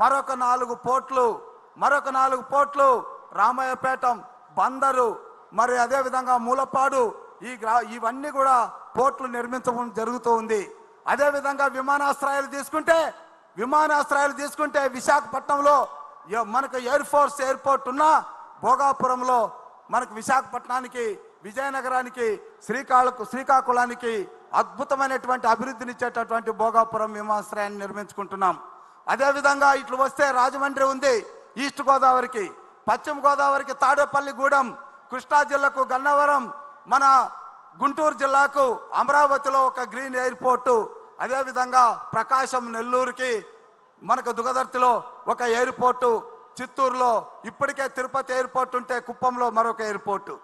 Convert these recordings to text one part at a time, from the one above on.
మరొక నాలుగు పోర్ట్లు మరొక నాలుగు పోర్ట్లు రామయ్యపేటం బందరు మరి అదేవిధంగా మూలపాడు ఈ గ్రా ఇవన్నీ కూడా పోర్ట్లు నిర్మించడం జరుగుతూ ఉంది. అదేవిధంగా విమానాశ్రయాలు తీసుకుంటే విమానాశ్రయాలు తీసుకుంటే విశాఖపట్నంలో మనకు ఎయిర్ ఫోర్స్ ఎయిర్పోర్ట్ ఉన్న భోగాపురంలో మనకు విశాఖపట్నానికి విజయనగరానికి శ్రీకాళకు శ్రీకాకుళానికి అద్భుతమైనటువంటి అభివృద్ధినిచ్చేటటువంటి భోగాపురం విమానాశ్రయాన్ని నిర్మించుకుంటున్నాం. అదేవిధంగా ఇట్లు వస్తే రాజమండ్రి ఉంది ఈస్ట్ గోదావరికి పశ్చిమ గోదావరికి తాడేపల్లిగూడెం కృష్ణా జిల్లాకు గన్నవరం మన గుంటూరు జిల్లాకు అమరావతిలో ఒక గ్రీన్ ఎయిర్పోర్టు అదేవిధంగా ప్రకాశం నెల్లూరుకి మనకు దుగదర్తిలో ఒక ఎయిర్పోర్టు చిత్తూరులో ఇప్పటికే తిరుపతి ఎయిర్పోర్ట్ ఉంటే కుప్పంలో మరొక ఎయిర్పోర్టు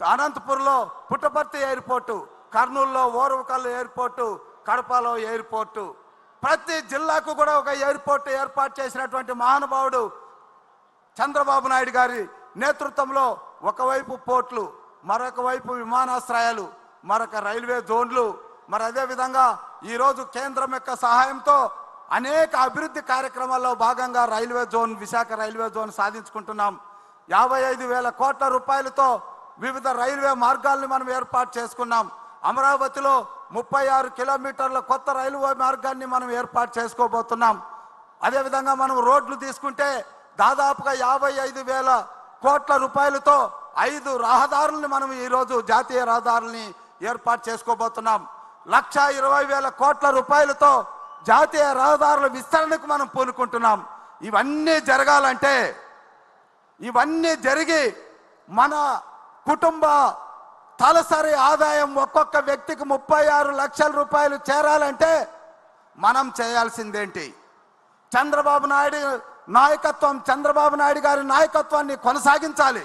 అనంతపూర్లో పుట్టపర్తి ఎయిర్పోర్టు కర్నూలులో ఓరవకల్ ఎయిర్పోర్టు కడపలో ఎయిర్పోర్టు. ప్రతి జిల్లాకు కూడా ఒక ఎయిర్పోర్ట్ ఏర్పాటు చేసినటువంటి మహానుభావుడు చంద్రబాబు నాయుడు గారి నేతృత్వంలో ఒకవైపు పోర్ట్లు మరొక వైపు విమానాశ్రయాలు మరొక రైల్వే జోన్లు. మరి అదే విధంగా ఈరోజు కేంద్రం యొక్క సహాయంతో అనేక అభివృద్ధి కార్యక్రమాల్లో భాగంగా railway zone Visakha railway zone సాధించుకుంటున్నాం. యాభై ఐదు వేల కోట్ల రూపాయలతో వివిధ రైల్వే మార్గాల్ని మనం ఏర్పాటు చేసుకున్నాం. అమరావతిలో ముప్పై ఆరు కిలోమీటర్ల కొత్త రైల్వే మార్గాన్ని మనం ఏర్పాటు చేసుకోబోతున్నాం. అదేవిధంగా మనం రోడ్లు తీసుకుంటే దాదాపుగా యాభై ఐదు వేల కోట్ల రూపాయలతో ఐదు రహదారుల్ని మనం ఈరోజు జాతీయ రహదారుల్ని ఏర్పాటు చేసుకోబోతున్నాం. లక్ష ఇరవై వేల కోట్ల రూపాయలతో జాతీయ రహదారుల విస్తరణకు మనం పూనుకుంటున్నాం. ఇవన్నీ జరగాలంటే ఇవన్నీ జరిగి మన కుటుంబ తలసరి ఆదాయం ఒక్కొక్క వ్యక్తికి ముప్పై ఆరు లక్షల రూపాయలు చేరాలంటే మనం చేయాల్సిందేంటి? చంద్రబాబు నాయుడు నాయకత్వం చంద్రబాబు నాయుడు గారి నాయకత్వాన్ని కొనసాగించాలి.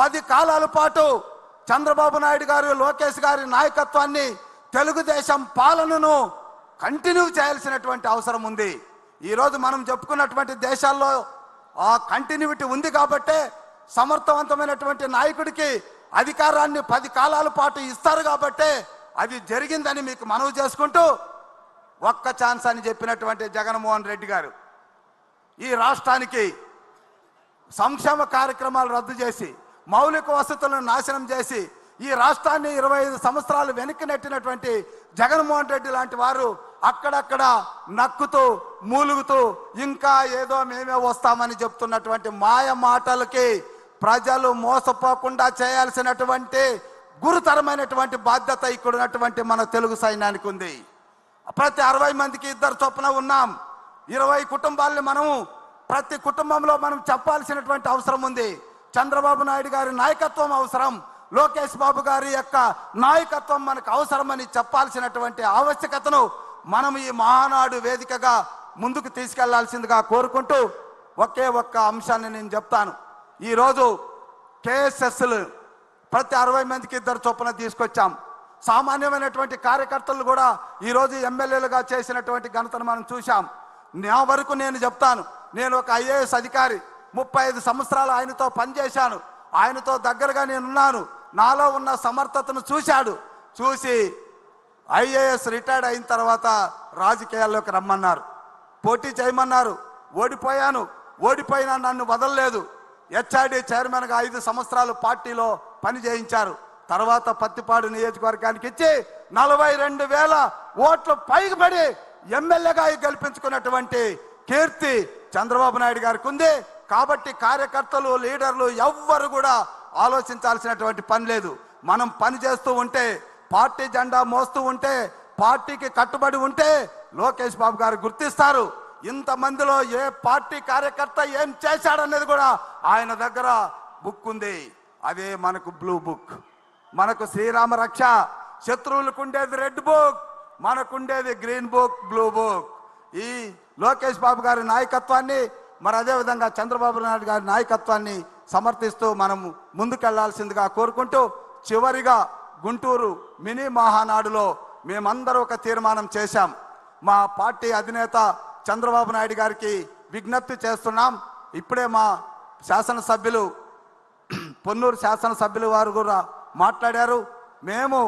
పది కాలాల పాటు చంద్రబాబు నాయుడు గారు లోకేష్ గారి నాయకత్వాన్ని తెలుగుదేశం పాలనను కంటిన్యూ చేయాల్సినటువంటి అవసరం ఉంది. ఈరోజు మనం చెప్పుకున్నటువంటి దేశాల్లో ఆ కంటిన్యూటీ ఉంది కాబట్టే సమర్థవంతమైనటువంటి నాయకుడికి అధికారాన్ని పది కాలాల పాటు ఇస్తారు కాబట్టే అది జరిగిందని మీకు మనవి చేసుకుంటూ ఒక్క ఛాన్స్ అని చెప్పినటువంటి జగన్మోహన్ రెడ్డి గారు ఈ రాష్ట్రానికి సంక్షేమ కార్యక్రమాలు రద్దు చేసి మౌలిక వసతులను నాశనం చేసి ఈ రాష్ట్రాన్ని ఇరవై ఐదు సంవత్సరాలు వెనక్కి నెట్టినటువంటి జగన్మోహన్ రెడ్డి లాంటి వారు అక్కడక్కడ నక్కుతూ మూలుగుతూ ఇంకా ఏదో మేమే వస్తామని చెప్తున్నటువంటి మాయ మాటలకి ప్రజలు మోసపోకుండా చేయాల్సినటువంటి గురుతరమైనటువంటి బాధ్యత ఇక్కడ ఉన్నటువంటి మన తెలుగు సైన్యానికి ఉంది. ప్రతి అరవై మందికి ఇద్దరు చొప్పున ఉన్నాం. ఇరవై కుటుంబాలని మనము ప్రతి కుటుంబంలో మనం చెప్పాల్సినటువంటి అవసరం ఉంది. చంద్రబాబు నాయుడు గారి నాయకత్వం అవసరం. లోకేష్ బాబు గారి యొక్క నాయకత్వం మనకు అవసరమని చెప్పాల్సినటువంటి ఆవశ్యకతను మనం ఈ మహానాడు వేదికగా ముందుకు తీసుకెళ్ళాల్సిందిగా కోరుకుంటూ ఒకే ఒక్క అంశాన్ని నేను చెప్తాను. ఈరోజు కేఎస్ఎస్లు ప్రతి అరవై మందికి ఇద్దరు చొప్పున తీసుకొచ్చాం. సామాన్యమైనటువంటి కార్యకర్తలు కూడా ఈరోజు ఎమ్మెల్యేలుగా చేసినటువంటి ఘనతను మనం చూశాం. నా వరకు నేను చెప్తాను నేను ఒక ఐఏఎస్ అధికారి ముప్పై ఐదు సంవత్సరాలు ఆయనతో పనిచేశాను. ఆయనతో దగ్గరగా నేనున్నాను. నాలో ఉన్న సమర్థతను చూశాడు. చూసి ఐఏఎస్ రిటైర్డ్ అయిన తర్వాత రాజకీయాల్లోకి రమ్మన్నారు. పోటీ చేయమన్నారు. ఓడిపోయాను. ఓడిపోయినా నన్ను వదలలేదు. హెచ్ఆర్డి చైర్మన్గా ఐదు సంవత్సరాలు పార్టీలో పని చేయించారు. తర్వాత పత్తిపాడు నియోజకవర్గానికి ఇచ్చి నలభై రెండు వేల ఓట్లు పైకి పడి ఎమ్మెల్యేగా గెలిపించుకున్నటువంటి కీర్తి చంద్రబాబు నాయుడు గారికి ఉంది. కాబట్టి కార్యకర్తలు లీడర్లు ఎవ్వరు కూడా ఆలోచించాల్సినటువంటి పని లేదు. మనం పని చేస్తూ ఉంటే పార్టీ జెండా మోస్తూ ఉంటే పార్టీకి కట్టుబడి ఉంటే లోకేష్ బాబు గారు గుర్తిస్తారు. ఇంతమందిలో ఏ పార్టీ కార్యకర్త ఏం చేశాడనేది కూడా ఆయన దగ్గర బుక్ ఉంది. అదే మనకు బ్లూ బుక్. మనకు శ్రీరామ రక్ష. శత్రువులకు ఉండేది రెడ్ బుక్. మనకుండేది గ్రీన్ బుక్ బ్లూ బుక్. ఈ లోకేష్ బాబు గారి నాయకత్వాన్ని మరి అదే విధంగా చంద్రబాబు నాయుడు గారి నాయకత్వాన్ని సమర్థిస్తూ మనము ముందుకెళ్ళాల్సిందిగా కోరుకుంటూ చివరిగా గుంటూరు మినీ మహానాడులో మేమందరూ ఒక తీర్మానం చేశాం. మా పార్టీ అధినేత చంద్రబాబు నాయుడు గారికి విజ్ఞప్తి చేస్తున్నాం. ఇప్పుడే మా శాసనసభ్యులు పొన్నూరు శాసనసభ్యులు వారు కూడా మాట్లాడారు. మేము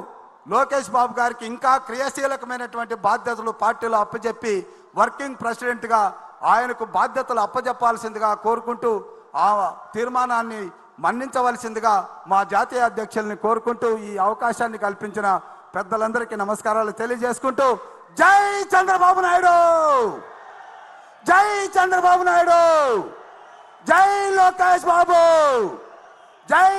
లోకేష్ బాబు గారికి ఇంకా క్రియాశీలకమైనటువంటి బాధ్యతలు పార్టీలో అప్పచెప్పి వర్కింగ్ ప్రెసిడెంట్గా ఆయనకు బాధ్యతలు అప్పజెప్పాల్సిందిగా కోరుకుంటూ ఆ తీర్మానాన్ని మన్నించవలసిందిగా మా జాతీయ అధ్యక్షుల్ని కోరుకుంటూ ఈ అవకాశాన్ని కల్పించిన పెద్దలందరికీ నమస్కారాలు తెలియజేసుకుంటూ జై చంద్రబాబు నాయుడు! జై చంద్రబాబు నాయుడు! జై లోకేష్ బాబు! జై